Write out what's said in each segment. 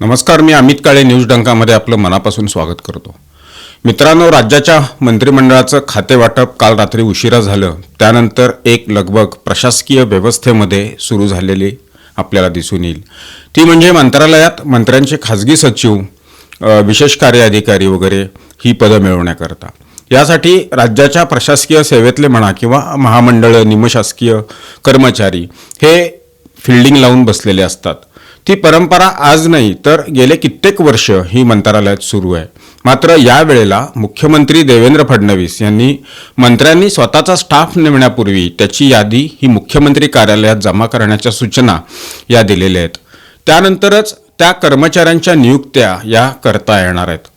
नमस्कार मी अमित काळे न्यूज डंकामध्ये आपलं मनापासून स्वागत करतो. मित्रांनो राज्याच्या मंत्रिमंडळाचं खातेवाटप काल रात्री उशिरा झालं. त्यानंतर एक लगबग प्रशासकीय व्यवस्थेमध्ये सुरू झालेली आपल्याला दिसून येईल. ती म्हणजे मंत्रालयात मंत्र्यांचे खाजगी सचिव विशेष कार्य अधिकारी वगैरे ही पदं मिळवण्याकरता. यासाठी राज्याच्या प्रशासकीय सेवेतले म्हणा किंवा महामंडळ निमशासकीय कर्मचारी हे फिल्डिंग लावून बसलेले असतात. ती परंपरा आज नाही तर गेले कित्येक वर्ष ही मंत्रालयात सुरू आहे. मात्र यावेळेला मुख्यमंत्री देवेंद्र फडणवीस यांनी मंत्र्यांनी स्वतःचा स्टाफ नेमण्यापूर्वी त्याची यादी ही मुख्यमंत्री कार्यालयात जमा करण्याच्या सूचना या दिलेल्या आहेत. त्यानंतरच त्या कर्मचाऱ्यांच्या नियुक्त्या या करता येणार आहेत.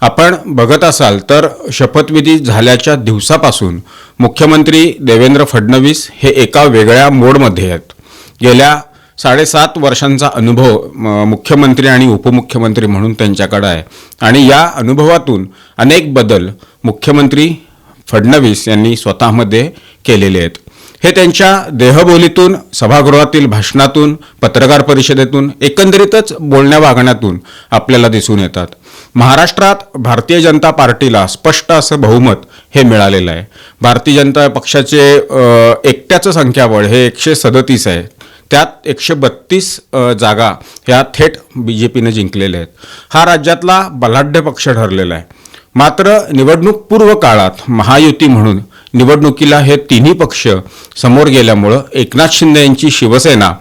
आपण बघत असाल तर शपथविधी झाल्याच्या दिवसापासून मुख्यमंत्री देवेंद्र फडणवीस हे एका वेगळ्या मोडमध्ये आहेत. गेल्या साडेसात वर्षांचा अनुभव मुख्यमंत्री आणि उपमुख्यमंत्री म्हणून त्यांच्याकडे आहे. आणि या अनुभवातून अनेक बदल मुख्यमंत्री फडणवीस यांनी स्वतःमध्ये केलेले आहेत. हे त्यांच्या देहबोलीतून सभागृहातील भाषणातून पत्रकार परिषदेतून एकंदरीतच बोलण्या वागण्यातून आपल्याला दिसून येतात. महाराष्ट्रात भारतीय जनता पार्टीला स्पष्ट असं बहुमत हे मिळालेलं आहे. भारतीय जनता पक्षाचे एकट्याचं संख्याबळ हे एकशे सदतीस आहे. त्यात एकशे बत्तीस जागा ह्या थेट बी जे पीनं जिंकलेल्या आहेत. हा राज्यातला बलाढ्य पक्ष ठरलेला आहे. मात्र निवडणूक पूर्व काळात महायुती म्हणून निवडणुकीला हे तिन्ही पक्ष समोर गेल्यामुळं एकनाथ शिंदे यांची शिवसेना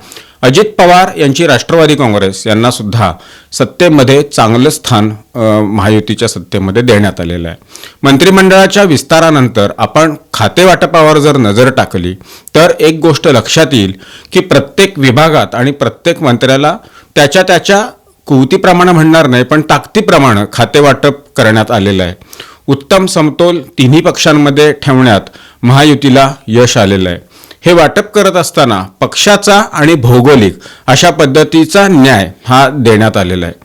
अजित पवार यांची राष्ट्रवादी काँग्रेस यांना सुद्धा सत्तेमध्ये चांगलं स्थान महायुतीच्या सत्तेमध्ये देण्यात आलेलं आहे. मंत्रिमंडळाच्या विस्तारानंतर आपण खातेवाटपावर जर नजर टाकली तर एक गोष्ट लक्षात येईल की प्रत्येक विभागात आणि प्रत्येक मंत्र्याला त्याच्या त्याच्या कुवतीप्रमाणे म्हणणार नाही पण ताकदीप्रमाणे खातेवाटप करण्यात आलेलं आहे. उत्तम समतोल तिन्ही पक्षांमध्ये ठेवण्यात महायुतीला यश आलेलं आहे. हे वाटप करत असताना पक्षाचा आणि भौगोलिक अशा पद्धतीचा न्याय हा देण्यात आलेला आहे.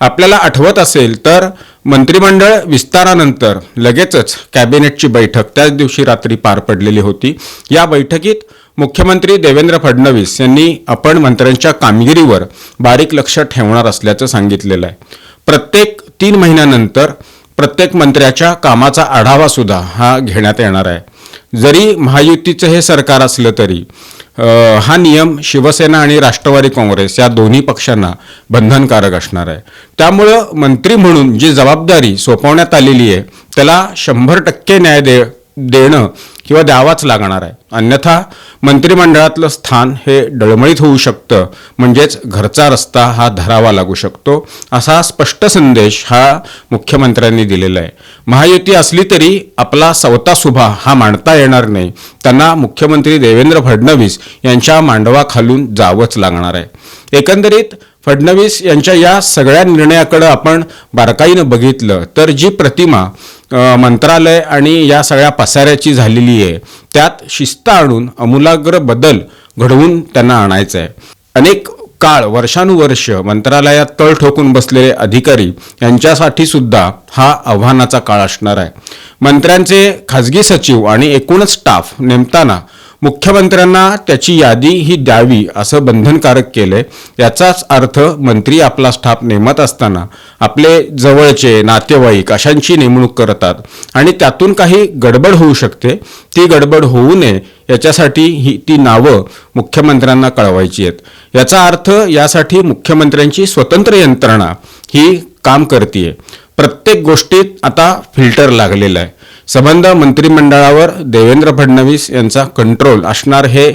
आपल्याला आठवत असेल तर मंत्रिमंडळ विस्तारानंतर लगेचच कॅबिनेटची बैठक त्याच दिवशी रात्री पार पडलेली होती. या बैठकीत मुख्यमंत्री देवेंद्र फडणवीस यांनी आपण मंत्र्यांच्या कामगिरीवर बारीक लक्ष ठेवणार असल्याचं सांगितलेलं आहे. प्रत्येक तीन महिन्यानंतर प्रत्येक मंत्र्याच्या कामाचा आढावासुद्धा हा घेण्यात येणार आहे. जरी महायुतीचं हे सरकार असलं तरी हा नियम शिवसेना आणि राष्ट्रवादी काँग्रेस या दोन्ही पक्षांना बंधनकारक असणार आहे. त्यामुळं मंत्री म्हणून जी जबाबदारी सोपवण्यात आलेली आहे त्याला शंभर टक्के न्याय दे देणं किंवा द्यावाच लागणार आहे. अन्यथा मंत्रिमंडळातलं स्थान हे डळमळीत होऊ शकतं. म्हणजेच घरचा रस्ता हा धरावा लागू शकतो. असा स्पष्ट संदेश हा मुख्यमंत्र्यांनी दिलेला आहे. महायुती असली तरी आपला सवता सुभा हा मांडता येणार नाही. त्यांना मुख्यमंत्री देवेंद्र फडणवीस यांच्या मांडवाखालून जावंच लागणार आहे. एकंदरीत फडणवीस यांच्या या सगळ्या निर्णयाकडं आपण बारकाईनं बघितलं तर जी प्रतिमा मंत्रालय आणि या सगळ्या पसाऱ्याची झालेली आहे. त्यात शिस्त आणून अमूलाग्र बदल घडवून त्यांना आणायचं आहे अनेक काळ वर्षानुवर्ष मंत्रालयात तळ ठोकून बसलेले अधिकारी यांच्यासाठी सुद्धा हा आव्हानाचा काळ असणार आहे. मंत्र्यांचे खाजगी सचिव आणि एकूणच स्टाफ नेमताना मुख्यमंत्र्यांना त्याची यादी ही द्यावी असं बंधनकारक केलंय. याचाच अर्थ मंत्री आपला स्टाफ नेमत असताना आपले जवळचे नातेवाईक अशांची नेमणूक करतात आणि त्यातून काही गडबड होऊ शकते. ती गडबड होऊ नये याच्यासाठी ही ती नावं मुख्यमंत्र्यांना कळवायची आहेत. याचा अर्थ यासाठी मुख्यमंत्र्यांची स्वतंत्र यंत्रणा ही काम करते प्रत्येक गोष्टीत आता फिल्टर लागलेलं आहे. संबंध मंत्रिमंडळावर देवेंद्र फडणवीस यांचा कंट्रोल असणार हे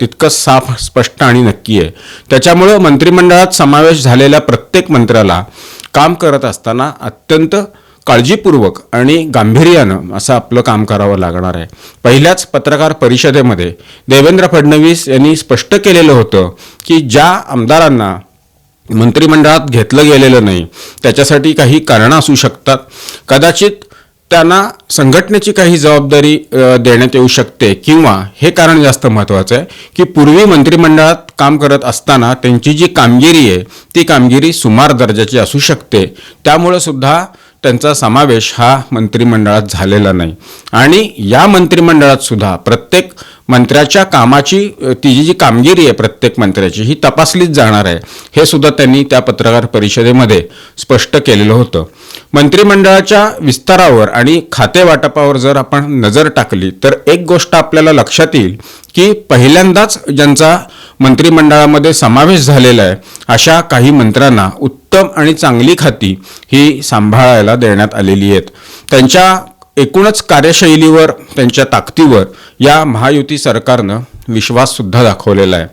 तितकंच साफ स्पष्ट आणि नक्की आहे. त्याच्यामुळं मंत्रिमंडळात समावेश झालेल्या प्रत्येक मंत्र्याला काम करत असताना अत्यंत काळजीपूर्वक आणि गांभीर्यानं असं आपलं काम करावं लागणार आहे. पहिल्याच पत्रकार परिषदेमध्ये देवेंद्र फडणवीस यांनी स्पष्ट केलेलं होतं की ज्या आमदारांना मंत्रिमंडळात घेतलं गेलेलं नाही. त्याच्यासाठी काही कारणं असू शकतात. कदाचित त्यांना संघटनेची काही जबाबदारी देण्यात येऊ शकते किंवा हे कारण जास्त महत्त्वाचं आहे की पूर्वी मंत्रिमंडळात काम करत असताना त्यांची जी कामगिरी आहे ती कामगिरी सुमार दर्जाची असू शकते. त्यामुळं सुद्धा त्यांचा समावेश हा मंत्रिमंडळात झालेला नाही. आणि या मंत्रिमंडळात सुद्धा प्रत्येक मंत्र्याच्या कामाची ती जी कामगिरी आहे प्रत्येक मंत्र्याची ही तपासलीच जाणार आहे. हे सुद्धा त्यांनी त्या पत्रकार परिषदेमध्ये स्पष्ट केलेलं होतं. मंत्रिमंडळाच्या विस्तारावर आणि खाते वाटपावर जर आपण नजर टाकली तर एक गोष्ट आपल्याला लक्षात येईल की पहिल्यांदाच ज्यांचा मंत्रिमंडळामध्ये समावेश झालेला आहे अशा काही मंत्र्यांना उत्तम आणि चांगली खाती ही सांभाळायला देण्यात आलेली आहेत. त्यांच्या एकूणच कार्यशैलीवर त्यांच्या ताकदीवर या महायुती सरकारनं विश्वाससुद्धा दाखवलेला आहे.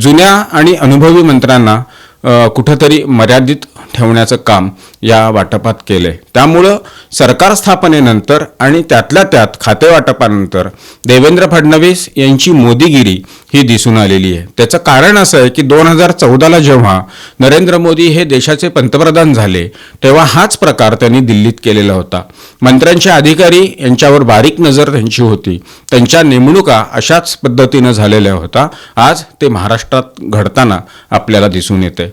जुन्या आणि अनुभवी मंत्र्यांना कुठंतरी मर्यादित ठेवण्याचं काम या वाटपात केलंय. त्यामुळं सरकार स्थापनेनंतर आणि त्यातल्या त्यात खाते वाटपानंतर देवेंद्र फडणवीस यांची मोदीगिरी ही दिसून आलेली आहे. त्याचं कारण असं आहे की दोन हजार चौदाला जेव्हा नरेंद्र मोदी हे देशाचे पंतप्रधान झाले तेव्हा हाच प्रकार त्यांनी दिल्लीत केलेला होता. मंत्र्यांचे अधिकारी यांच्यावर बारीक नजर त्यांची होती. त्यांच्या नेमणुका अशाच पद्धतीनं झालेल्या होता. आज ते महाराष्ट्रात घडताना आपल्याला दिसून येते